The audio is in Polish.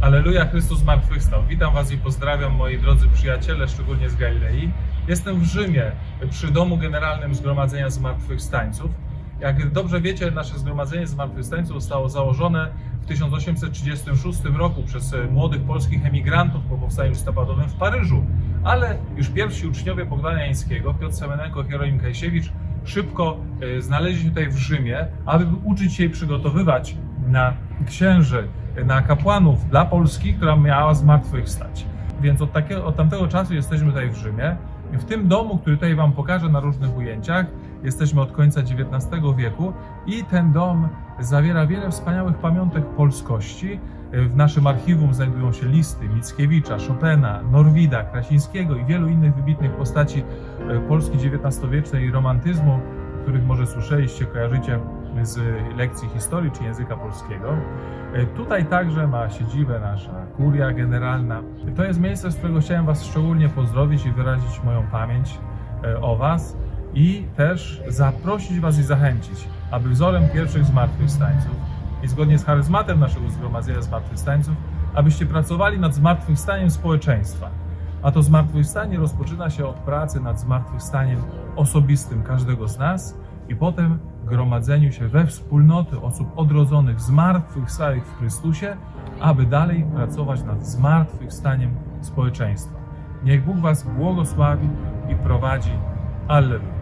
Aleluja, Chrystus zmartwychwstał. Witam Was i pozdrawiam moi drodzy przyjaciele, szczególnie z Galilei. Jestem w Rzymie, przy domu generalnym Zgromadzenia Zmartwychwstańców. Jak dobrze wiecie, nasze Zgromadzenie Zmartwychwstańców zostało założone w 1836 roku przez e, młodych polskich emigrantów po powstaniu listopadowym w Paryżu. Ale już pierwsi uczniowie Bogdana Jańskiego, Piotr Semenenko, Hieronim Kajsiewicz, szybko e, znaleźli się tutaj w Rzymie, aby uczyć się i przygotowywać na księży, na kapłanów dla Polski, która miała zmartwychwstać. Więc od, takiego, od tamtego czasu jesteśmy tutaj w Rzymie. W tym domu, który tutaj Wam pokażę na różnych ujęciach, jesteśmy od końca XIX wieku i ten dom zawiera wiele wspaniałych pamiątek polskości. W naszym archiwum znajdują się listy Mickiewicza, Chopina, Norwida, Krasińskiego i wielu innych wybitnych postaci e, Polski XIX-wiecznej i romantyzmu, których może słyszeliście, kojarzycie z lekcji historii czy języka polskiego. E, Tutaj także ma siedzibę nasza kuria generalna. To jest miejsce, z którego chciałem Was szczególnie pozdrowić i wyrazić moją pamięć e, o Was i też zaprosić Was i zachęcić, aby wzorem pierwszych zmartwychwstańców i zgodnie z charyzmatem naszego zgromadzenia zmartwychwstańców, abyście pracowali nad zmartwychwstaniem społeczeństwa. A to zmartwychwstanie rozpoczyna się od pracy nad zmartwychwstaniem osobistym każdego z nas i potem gromadzeniu się we wspólnoty osób odrodzonych, zmartwychwstałych w Chrystusie, aby dalej pracować nad zmartwychwstaniem społeczeństwa. Niech Bóg Was błogosławi i prowadzi. Alleluja.